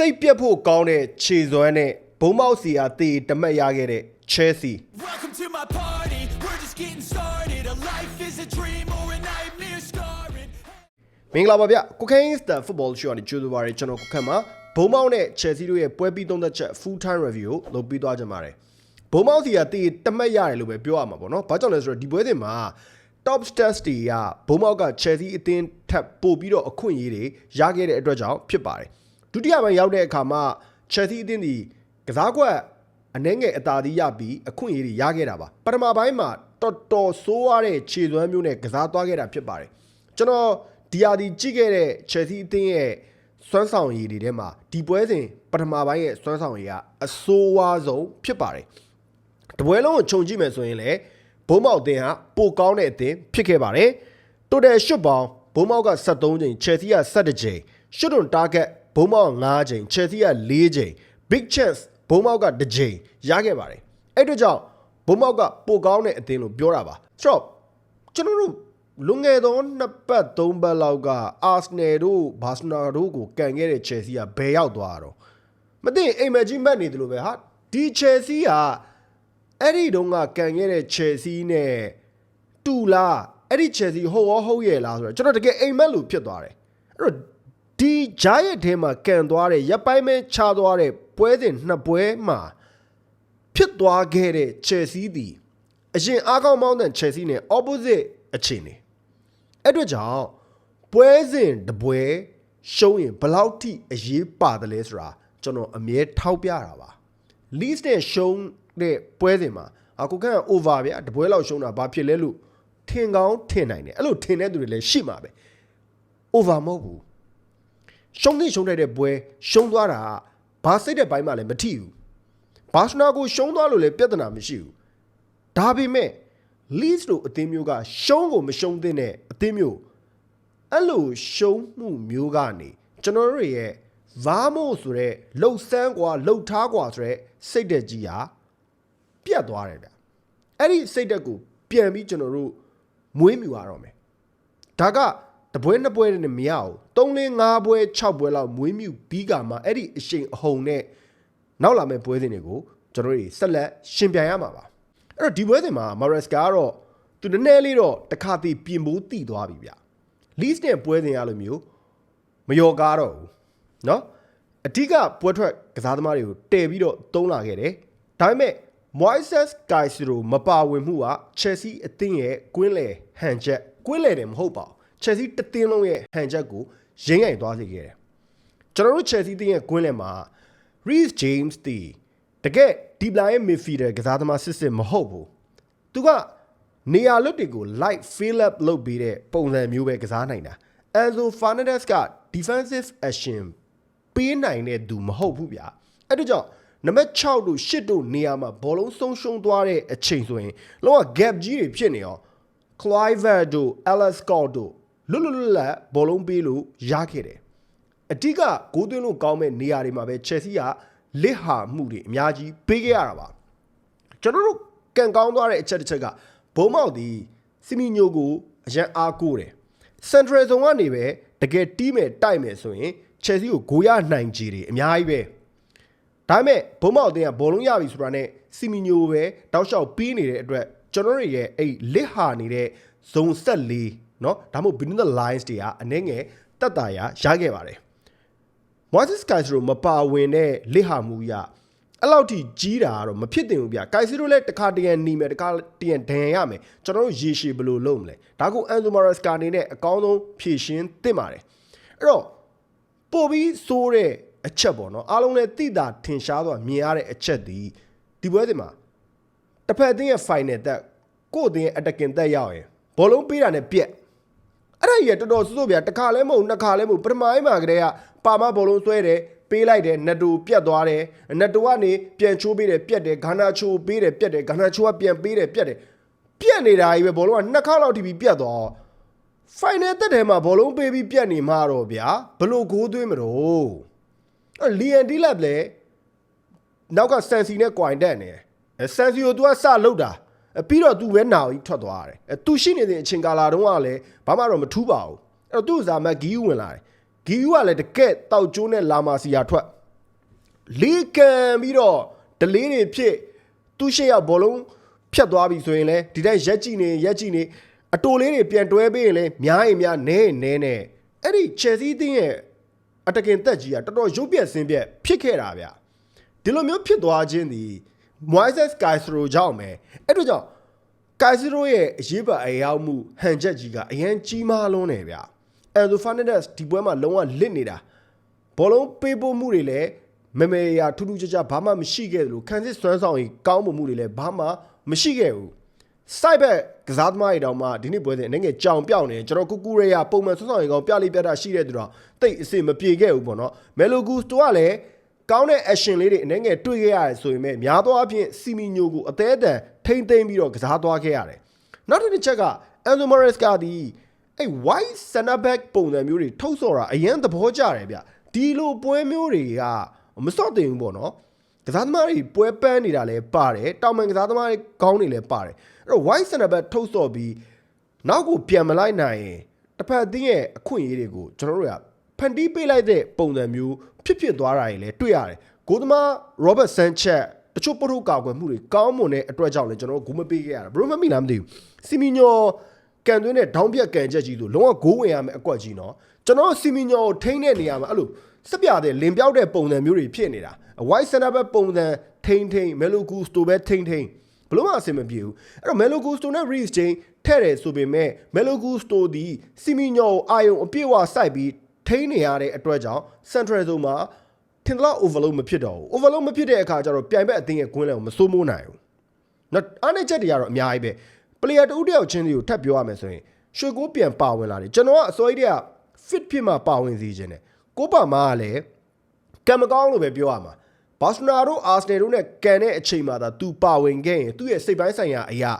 စိတ်ပြက်ဖို့ကောင်းတဲ့ခြေစွမ်းနဲ့ဘုံမောက်စီအားတေတမက်ရခဲ့တဲ့ Chelsea Welcome to my party. We're just getting started. A life is a dream or a nightmare scarring. မင်္ဂလာပါဗျကိုခိုင်းစတာ football show နဲ့ကြိုဆိုပါရစေကျွန်တော်ကိုခန့်မှာဘုံမောက်နဲ့ Chelsea တို့ရဲ့ပွဲပြီးသုံးသက်ချက် full time review ကိုလုပ်ပြီးသွားကြပါတယ်ဘုံမောက်စီကတေတမက်ရတယ်လို့ပဲပြောရမှာပေါ့နော်ဘာကြောင့်လဲဆိုတော့ဒီပွဲစဉ်မှာ top stats တွေကဘုံမောက်က Chelsea အသင်းထပ်ပို့ပြီးတော့အခွင့်အရေးတွေရခဲ့တဲ့အတွက်ကြောင့်ဖြစ်ပါတယ် ဒုတိယပိုင်းရောက်တဲ့အခါမှာ Chelsea အသင်းဒီကစားကွက်အနှဲငယ်အသာစီးရပြီးအခွင့်အရေးတွေရခဲ့တာပါပထမပိုင်းမှာတော်တော်ဆိုးရတဲ့ခြေစွမ်းမျိုးနဲ့ကစားသွားခဲ့တာဖြစ်ပါတယ်ကျွန်တော်ဒီယာဒီကြည့်ခဲ့တဲ့ Chelsea အသင်းရဲ့စွမ်းဆောင်ရည်တွေထဲမှာဒီပွဲစဉ်ပထမပိုင်းရဲ့စွမ်းဆောင်ရည်ကအဆိုးဝါးဆုံးဖြစ်ပါတယ်တပွဲလုံးကိုခြုံကြည့်မယ်ဆိုရင်လည်းဘုံမောက်အသင်းဟာပိုကောင်းတဲ့အသင်းဖြစ်ခဲ့ပါတယ်တိုတယ်ရှုတ်ပေါင်းဘုံမောက်က73ချိန် Chelsea က17ချိန်ရှုတ်တွန် target ဘုံမောက်9ချိန် Chelsea က4ချိန် big chance ဘုံမောက်က1ချိန်ရခဲ့ပါတယ်အဲ့အတွက်ကြောင့်ဘုံမောက်ကပိုကောင်းတဲ့အသင်းလို့ပြောတာပါဆိုတော့ကျွန်တော်တို့လွန်ခဲ့သောနှစ်ပတ်သုံးပတ်လောက်ကအာဆနယ်တို့ဘာစနာတို့ကိုကန်ခဲ့တဲ့ Chelsea ကဘယ်ရောက်သွားတာတော့မသိရင်အိမ်မက်ကြီးမှတ်နေတယ်လို့ပဲဟာဒီ Chelsea ကအဲ့ဒီတုန်းကကန်ခဲ့တဲ့ Chelsea နဲ့တူလားအဲ့ဒီ Chelsea ဟုတ်ရောဟုတ်ရဲ့လားဆိုတော့ကျွန်တော်တကယ်အိမ်မက်လို့ဖြစ်သွားတယ်အဲ့တော့ ဒီဂျားရဲ့ထဲမှာကန်သွားတဲ့ရပ်ပိုင်းမဲချသွားတဲ့ပွဲစဉ်နှစ်ပွဲမှာဖြစ်သွားခဲ့တဲ့ Chelsea ဒီအရင်အားကောင်းမောင်းတဲ့ Chelsea နဲ့ opposite အခြေအနေအဲ့အတွက်ကြောင့်ပွဲစဉ်တပွဲရှုံးရင်ဘယ်လောက်ထိအရေးပါတယ်လဲဆိုတာကျွန်တော်အမြဲထောက်ပြတာပါ least နဲ့ရှုံးတဲ့ပွဲစဉ်မှာအခုက over ဗျာတပွဲလောက်ရှုံးတာဘာဖြစ်လဲလို့ထင်ကောင်းထင်နိုင်တယ်အဲ့လိုထင်တဲ့သူတွေလည်းရှိမှာပဲ over မဟုတ်ဘူး ရှုံးသိရှုံးတတ်တဲ့ပွဲရှုံးသွားတာကဘာစိတ်တဲ့ဘိုင်းမှလည်းမထိဘူးဘာစနာကိုရှုံးသွားလို့လည်းပြဿနာမရှိဘူး ဒါပေမဲ့ least လို့အသင်းမျိုးကရှုံးကိုမရှုံးသင့်တဲ့အသင်းမျိုးအဲ့လိုရှုံးမှုမျိုးကနေကျွန်တော်တို့ရဲ့ဗားမို့ဆိုတဲ့လှုပ်ဆန်းกว่าလှုပ်ထားกว่าဆိုတဲ့စိတ်သက်ကြီးဟာပြတ်သွားတယ်ဗျအဲ့ဒီစိတ်သက်ကိုပြန်ပြီးကျွန်တော်တို့မွေးမြူရတော့မယ်ဒါက တပွဲနှစ်ပွဲနဲ့မရဘူး3လ5ပွဲ6ပွဲလောက်မွေးမြူပြီးကမှအဲ့ဒီအရှိန်အဟုန်နဲ့နောက်လာမယ့်ပွဲစဉ်တွေကိုကျွန်တော်တို့ဆက်လက်ရှင်ပြန်ရမှာပါ အဲ့တော့ဒီပွဲစဉ်မှာ Maresca ကတော့သူနည်းနည်းလေးတော့တစ်ခါတည်းပြင်ဖို့တည်သွားပြီဗျ least နဲ့ပွဲစဉ်ရလိုမျိုးမယော်ကားတော့ဘူးเนาะအဓိကပွဲထွက်ကစားသမားတွေကိုတည်ပြီးတော့တုံးလာခဲ့တယ်ဒါပေမဲ့ Moises Caicedo မပါဝင်မှုက Chelsea အသင်းရဲ့ကွင်းလယ်ဟန်ချက်ကွင်းလယ်တယ်မဟုတ်ပါဘူး Chelsea တသင်းလုံးရဲ့ဟန်ချက်ကိုရင်းငိုင်သွားစေခဲ့တယ်ကျွန်တော်တို့ Chelsea တင်းရဲ့ကွင်းလယ်မှာ Reece James တီတကယ်ဒီပလာရဲ့ midfielder ကစားသမားစစ်စစ်မဟုတ်ဘူး။သူကနေရာလွတ်တွေကို light fill up လုပ်ပေးတဲ့ပုံစံမျိုးပဲကစားနိုင်တာ။ Enzo Fernandez က defensive action ပေးနိုင်တဲ့သူမဟုတ်ဘူးဗျာ။အဲ့ဒါကြောင့်နံပါတ်6တို့8တို့နေရာမှာဘောလုံးဆုံးရှုံးသွားတဲ့အချိန်ဆိုရင်လောက gap ကြီးတွေဖြစ်နေအောင် Cliver တို့ Alex Scott တို့ လွတ်လွတ်လပ်လပ်ဘောလုံးပေးလို့ရခဲ့တယ်။အဓိကဂိုးသွင်းလို့ကောင်းမဲ့နေရာတွေမှာပဲ Chelsea ကလစ်ဟာမှုတွေအများကြီးပေးခဲ့ရတာပါကျွန်တော်တို့ကန်ကောင်းသွားတဲ့အချက်တစ်ချက်ကဘုံမောက်ဒီစီမီညိုကိုအရန်အားကိုးတယ် Central Zone ကနေပဲတကယ်တီးမယ်တိုက်မယ်ဆိုရင် Chelsea ကိုဂိုးရနိုင်ခြေတွေအများကြီးပဲဒါပေမဲ့ဘုံမောက်အတင်းကဘောလုံးရပြီဆိုတာနဲ့စီမီညိုပဲတောက်လျှောက်ပြီးနေတဲ့အတွက်ကျွန်တော်တို့ရဲ့အဲ့လစ်ဟာနေတဲ့ zone ဆက်လေး เนาะဒါမှမဟုတ် between the lines တွေကအနည်းငယ်တက်တာရရခဲ့ပါတယ် Moises Caicedo မပါဝင်တဲ့လစ်ဟာမှုရအဲ့လောက်ထိကြီးတာကတော့မဖြစ်တင်ဘူးဗျ။ Caicedo လည်းတစ်ခါတရံหนีမယ်တစ်ခါတရံဒဏ်ရရမယ်။ကျွန်တော်တို့ရေရှည်ဘယ်လိုလုပ်မလဲ။ဒါကို Enzo Maresca အနေနဲ့အကောင်းဆုံးဖြည့်ရှင်းသင့်ပါတယ်။အဲ့တော့ပို့ပြီးစိုးတဲ့အချက်ပေါ့နော်။အားလုံးလည်းတိတာထင်ရှားသွားမြင်ရတဲ့အချက်ဒီဒီပွဲစဉ်မှာတစ်ဖက်အသင်းရဲ့ final တက်ကိုယ့်အသင်းရဲ့ attacking တက်ရောက်ရင်ဘောလုံးပေးတာနဲ့ပြက် အဲ့ဒါကြီးကတော်တော်စိုးစိုးဗျာတစ်ခါလဲမဟုတ်နှစ်ခါလဲမဟုတ်ပထမအိမ်မှာကတည်းကပါမဘောလုံးဆွဲတယ်ပေးလိုက်တယ်နက်တူပြတ်သွားတယ်နက်တူကနေပြန်ချိုးပေးတယ်ပြတ်တယ်ဂါနာချိုးပေးတယ်ပြတ်တယ်ဂါနာချိုးကပြန်ပေးတယ်ပြတ်တယ်ပြတ်နေတာကြီးပဲဘောလုံးကနှစ်ခါလောက်ထိပြီးပြတ်သွားဖိုင်နယ်တက်တယ်မှာဘောလုံးပေးပြီးပြတ်နေမှာတော့ဗျာဘလို့ဂိုးသွင်းမလို့အဲ့လီယန်ဒီလပ်လည်းနောက်ကဆန်စီနဲ့ကွိုင်တက်နေတယ်အဲဆန်စီကို तू ကစလောက်တာအဲ ပြီးတော့ तू ပဲနာကြီးထွက်သွားတယ်အဲ तू ရှိနေတဲ့အချိန်ကာလာတုန်းကလည်းဘာမှတော့မထူးပါဘူးအဲ့တော့သူ့ဇာမတ်ဂီယူဝင်လာတယ်ဂီယူကလည်းတကက်တောက်ကျိုးနဲ့လာမာစီယာထွက်လေးကန်ပြီးတော့ဒလေးတွေဖြစ်သူ့ရှေ့ရောက်ဘောလုံးဖြတ်သွားပြီဆိုရင်လည်းဒီတိုင်းရက်ကြည့်နေရက်ကြည့်နေအတိုလေးတွေပြန်တွဲပေးရင်လည်းများရင်များနဲရင်နဲနဲ့အဲ့ဒီ Chelsea တင်းရဲ့အတကင်တက်ကြီးကတော်တော်ရုပ်ပြက်ဆင်းပြက်ဖြစ်ခဲ့တာဗျဒီလိုမျိုးဖြစ်သွားခြင်းဒီ Moises Caicedo ကြောင့်ပဲအဲ့တို့ကြောင့် Caicedo ရဲ့အရေးပါအရောက်မှုဟန်ချက်ကြီးကအရန်ကြီးမားလွန်းတယ်ဗျ Enzo Fernandez ဒီပွဲမှာလုံးဝလစ်နေတာဘောလုံးပေးပို့မှုတွေလည်းမမေရာထူးထူးခြားခြားဘာမှမရှိခဲ့သလိုခန်းစစ်စွမ်းဆောင်ကြီးကောင်းမှုမှုတွေလည်းဘာမှမရှိခဲ့ဘူးစိုက်ဘက်ကစားသမားတွေတောင်မှဒီနေ့ပွဲစဉ်အနေငယ်ကြောင်ပြောင်းနေကျွန်တော်ကူကူရေယာပုံမှန်စွမ်းဆောင်ရေးကောင်းပြလိပြတာရှိတဲ့သူတော့တိတ်အစ်မပြေခဲ့ဘူးပေါ့နော်မယ်လိုဂူစတိုကလည်း ကောင်းတဲ့ action လေးတွေအနေငယ်တွေ့ခဲ့ရတယ်ဆိုရင်ပဲများသောအားဖြင့်စီမီညိုကိုအသေးအတန်ထိမ့်သိမ့်ပြီးတော့ကစားသွားခဲ့ရတယ်နောက်တစ်ချက်က Enzo Mares ကဒီအဲ့ white center back ပုံစံမျိုးတွေထုတ်စော်တာအရင်သဘောကျတယ်ဗျဒီလိုပွဲမျိုးတွေကမစော့တင်ဘူးပေါ့နော်ကစားသမားတွေပွဲပန်းနေတာလည်းပါတယ်တောင်ပန်ကစားသမားတွေကောင်းနေလည်းပါတယ်အဲ့တော့ white center back ထုတ်စော်ပြီးနောက်ကိုပြန်မလိုက်နိုင်ရင်တစ်ဖက်အသင်းရဲ့အခွင့်အရေးတွေကိုကျွန်တော်တို့က ဖန်တီးပေးလိုက်တဲ့ပုံစံမျိုးဖြစ်ဖြစ်သွားတာတွေလည်းတွေ့ရတယ်ဂိုးသမား Robert Sanchez တချို့ပို့ထုတ်ကာကွယ်မှုတွေကောင်းမွန်တဲ့အတွက်ကြောင့်လည်းကျွန်တော်တို့ဂိုးမပေးခဲ့ရတာဘယ်လိုမှမမိလားမသိဘူးစီမီညိုကန်သွင်းတဲ့ဒေါင်းပြက်ကန်ချက်ကြီးဆိုလုံးဝဂိုးဝင်ရမယ်အကွက်ကြီးနော်ကျွန်တော်တို့စီမီညိုကိုထိန်းတဲ့နေရာမှာအဲ့လိုစက်ပြတဲ့လင်ပြောက်တဲ့ပုံစံမျိုးတွေဖြစ်နေတာ white center back ပုံစံထိန်းထိန်းမယ်လိုကူစတိုပဲထိန်းထိန်းဘလို့မှအဆင်မပြေဘူးအဲ့တော့မယ်လိုကူစတိုနဲ့ Reece James ထဲ့တယ်ဆိုပေမဲ့မယ်လိုကူစတိုဒီစီမီညိုကိုအာယုံအပြည့်အဝစိုက်ပြီး ထိန်းနေရတဲ့အတွက်ကြောင့် central zone မှာထင်သလောက် overload မဖြစ်တော့ဘူး overload မဖြစ်တဲ့အခါကျတော့ပြိုင်ဘက်အသင်းရဲ့ကွင်းလယ်ကိုမစိုးမိုးနိုင်ဘူးနော်အားနေချက်တွေကတော့အများကြီးပဲ player တူတယောက်ချင်းစီကိုထပ်ပြောရမယ်ဆိုရင်ရွှေကိုးပြန်ပါဝင်လာတယ်ကျွန်တော်ကအစောကြီးတည်းက fit ဖြစ်မှပါဝင်စီခြင်းတယ်ကိုပါမားကလည်းကံမကောင်းလို့ပဲပြောရမှာဘာစနာတို့အာဆနယ်တို့နဲ့ကန်တဲ့အချိန်မှာသာသူပါဝင်ခဲ့ရင်သူ့ရဲ့စိတ်ပိုင်းဆိုင်ရာအရာ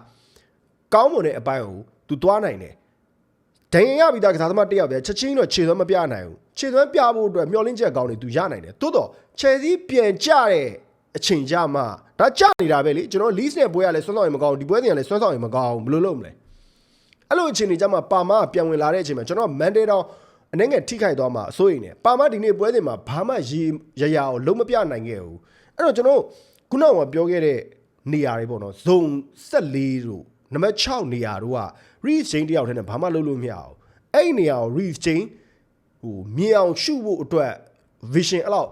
ကောင်းမွန်တဲ့အပိုင်းကိုသူသွားနိုင်တယ် ဒိန်ရပြီးသားကစားသမားတစ်ယောက်ပဲချက်ချင်းတော့ခြေသွမ်းမပြနိုင်ဘူးခြေသွမ်းပြဖို့အတွက်မျောလင်းချက်ကောင်းတွေသူရနိုင်တယ်တိုးတော့ချယ်ဆီပြန်ကြတဲ့အချိန်ကြမှာဒါကြနေတာပဲလေကျွန်တော် lease နဲ့ပွဲရလဲဆွမ်းဆောင်ရင်မကောင်းဘူးဒီပွဲစဉ်ကလည်းဆွမ်းဆောင်ရင်မကောင်းဘူးဘယ်လိုလုပ်မလဲအဲ့လိုအခြေအနေကြမှာပါမာကပြန်ဝင်လာတဲ့အချိန်မှာကျွန်တော်မန်ဒေးတောင်အနေငယ်ထိခိုက်သွားမှာအစိုးရိမ်နေပါမာဒီနေ့ပွဲစဉ်မှာဘာမှရေရရအောင်လုံးမပြနိုင်ခဲ့ဘူးအဲ့တော့ကျွန်တော်ခုနကပြောခဲ့တဲ့နေရာတွေပေါ့နော်ဇုံ14တို့နံပါတ်6နေရာတို့က Reece James တယောက်တည်းနဲ့ဘာမှလုပ်လို့မရအောင်အဲ့ဒီနေရာကို Reece James ဟိုမြင်အောင်ရှုဖို့အတွက် vision အဲ့လောက်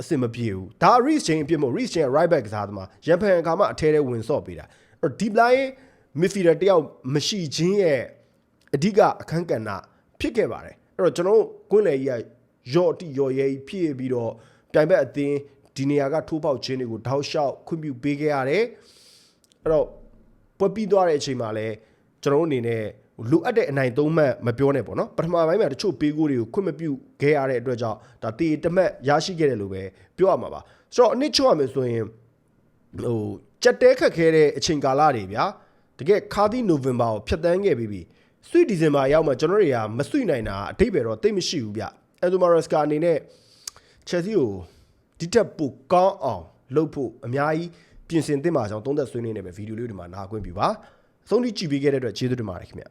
အစင်မပြေဘူးဒါ Reece James အပြစ်မဟုတ် Reece James က right back ကစားသမားရန်ဖန်အခါမှအထဲထဲဝင်ဆော့ပေးတာအဲ့တော့ deep line midfielder တယောက်မရှိခြင်းရဲ့အဓိကအခန်းကဏ္ဍဖြစ်ခဲ့ပါတယ်အဲ့တော့ကျွန်တော်တို့ကွင်းလယ်ကြီးကရော့တိရော်ရဲကြီးဖြစ်ပြီးတော့ပြိုင်ဘက်အသင်းဒီနေရာကထိုးပေါက်ခြင်းတွေကိုတောက်လျှောက်ခွင့်ပြုပေးခဲ့ရတယ်အဲ့တော့ပွဲပြီးသွားတဲ့အချိန်မှာလည်း ကျွန်တော်တို့အနေနဲ့လိုအပ်တဲ့အနိုင်သုံးမှတ်မပြောနဲ့ပေါ့နော်ပထမပိုင်းမှာတချို့ပေးကိုတွေကိုခွင့်မပြုခဲ့ရတဲ့အတွက်ကြောင့်ဒါတေတမတ်ရရှိခဲ့တယ်လို့ပဲပြောရမှာပါဆိုတော့အနစ်ချုပ်ရမယ်ဆိုရင်ဟိုကြက်တဲခက်ခဲတဲ့အချိန်ကာလတွေဗျာတကယ်ခါသီနိုဝင်ဘာကိုဖျက်တမ်းခဲ့ပြီးပြီဆွီဒီဇင်ဘာရောက်မှကျွန်တော်တွေကမဆွနိုင်တာအထိပ္ပယ်တော့တိတ်မရှိဘူးဗျအန်တိုမာရက်စကာအနေနဲ့ချက်စီကိုဒီတက်ပိုကောင်းအောင်လုပ်ဖို့အများကြီးပြင်ဆင်သင့်ပါကြောင်းသုံးသက်ဆွေးနွေးနေပဲဗီဒီယိုလေးဒီမှာနားခွင့်ပြုပါအ ဆုံးထိကြည့်ပေးခဲ့တဲ့အတွက်ကျေးဇူးတင်ပါတယ်ခင်ဗျ